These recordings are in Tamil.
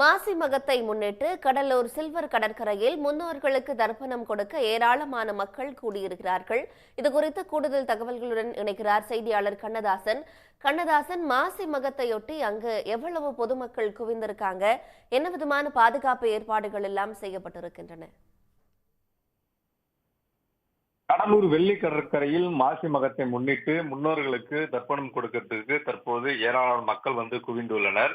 மாசி மகத்தை முன்னிட்டு கடலூர் சில்வர் கடற்கரையில் முன்னோர்களுக்கு தர்ப்பணம் கொடுக்க ஏராளமான மக்கள் கூடியிருக்கிறார்கள். இது குறித்து கூடுதல் தகவல்களுடன் இணைக்கிறார் செய்தியாளர் கண்ணதாசன். கண்ணதாசன் மாசி மகத்தையொட்டி அங்கு எவ்வளவு பொதுமக்கள் குவிந்திருக்காங்க? என்ன விதமான பாதுகாப்பு ஏற்பாடுகள் எல்லாம் செய்யப்பட்டிருக்கின்றன? கடலூர் வெள்ளி கடற்கரையில் மாசி மகத்தை முன்னிட்டு முன்னோர்களுக்கு தர்ப்பணம் கொடுக்கிறதுக்கு தற்போது ஏராளமான மக்கள் வந்து குவிந்துள்ளனர்.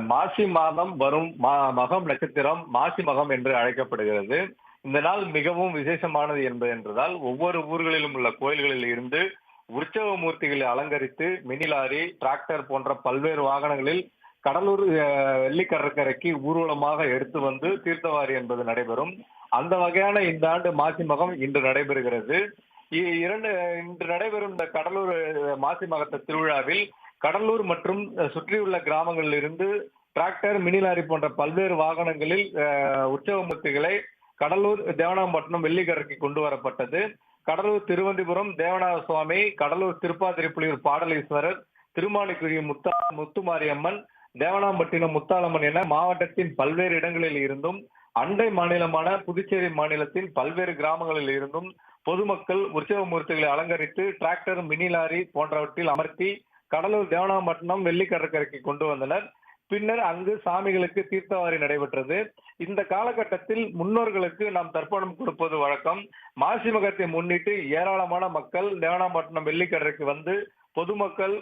மாசி மாதம் வரும் மகம் நட்சத்திரம் மாசி மகம் என்று அழைக்கப்படுகிறது. இந்த நாள் மிகவும் விசேஷமானது என்பது என்றதால் ஒவ்வொரு ஊர்களிலும் உள்ள கோயில்களில் இருந்து உற்சவ மூர்த்திகளை அலங்கரித்து மினி லாரி டிராக்டர் போன்ற பல்வேறு வாகனங்களில் கடலூர் வெள்ளிக்கடற்கரைக்கு ஊர்வலமாக எடுத்து வந்து தீர்த்தவாரி என்பது நடைபெறும். அந்த வகையான இந்த ஆண்டு மாசி மகம் இன்று நடைபெறுகிறது. இ- இரண்டு இன்று நடைபெறும் இந்த கடலூர் மாசி மகத்த திருவிழாவில் கடலூர் மற்றும் சுற்றியுள்ள கிராமங்களில் இருந்து டிராக்டர் மினி லாரி போன்ற பல்வேறு வாகனங்களில் உற்சவ மூர்த்திகளை கடலூர் தேவனாம்பட்டினம் வெள்ளிக்கரைக்கு கொண்டு வரப்பட்டது. கடலூர் திருவந்திபுரம் தேவநாத சுவாமி கடலூர் திருப்பாதிரிப்புலியூர் பாடலீஸ்வரர் திருமாலிக்குரிய முத்தா முத்துமாரியம்மன் தேவனாம்பட்டினம் முத்தாலம்மன் என மாவட்டத்தின் பல்வேறு இடங்களில் இருந்தும் அண்டை மாநிலமான புதுச்சேரி மாநிலத்தின் பல்வேறு கிராமங்களில் இருந்தும் பொதுமக்கள் உற்சவ மூர்த்திகளை அலங்கரித்து டிராக்டர் மினி லாரி போன்றவற்றில் அமர்த்தி கடலூர் தேவனாம்பட்டினம் வெள்ளி கடற்கரைக்கு கொண்டு வந்தனர். பின்னர் அங்கு சாமிகளுக்கு தீர்த்தவாரி நடைபெற்றது. இந்த காலகட்டத்தில் முன்னோர்களுக்கு நாம் தர்ப்பணம் கொடுப்பது வழக்கம். மாசி மகத்தை முன்னிட்டு ஏராளமான மக்கள் தேவனாம்பட்டினம் வெள்ளிக்கடற்கு வந்து பொதுமக்கள்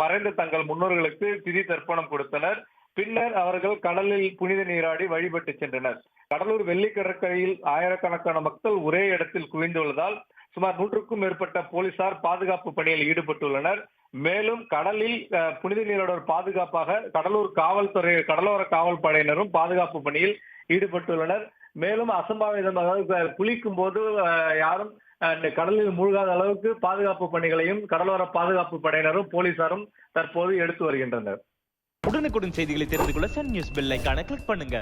மறைந்த தங்கள் முன்னோர்களுக்கு திதி தர்ப்பணம் கொடுத்தனர். பின்னர் அவர்கள் கடலில் புனித நீராடி வழிபட்டு சென்றனர். கடலூர் வெள்ளி கடற்கரையில் ஆயிரக்கணக்கான மக்கள் ஒரே இடத்தில் குவிந்துள்ளதால் சுமார் நூற்றுக்கும் மேற்பட்ட போலீசார் பாதுகாப்பு பணியில் ஈடுபட்டுள்ளனர். மேலும் கடலில் புனித நீரோட பாதுகாப்பாக கடலூர் காவல்துறை கடலோர காவல் படையினரும் பாதுகாப்பு பணியில் ஈடுபட்டுள்ளனர். மேலும் அசம்பாவிதம் அதாவது குளிக்கும் போது யாரும் அஹ், கடலில் மூழ்காத அளவுக்கு பாதுகாப்பு பணிகளையும் கடலோர பாதுகாப்பு படையினரும் போலீசாரும் தற்போது எடுத்து வருகின்றனர். உடனுக்குடன் செய்திகளை தெரிந்து கொள்ள சன் நியூஸ் பெல் ஐகானை கிளிக் பண்ணுங்க.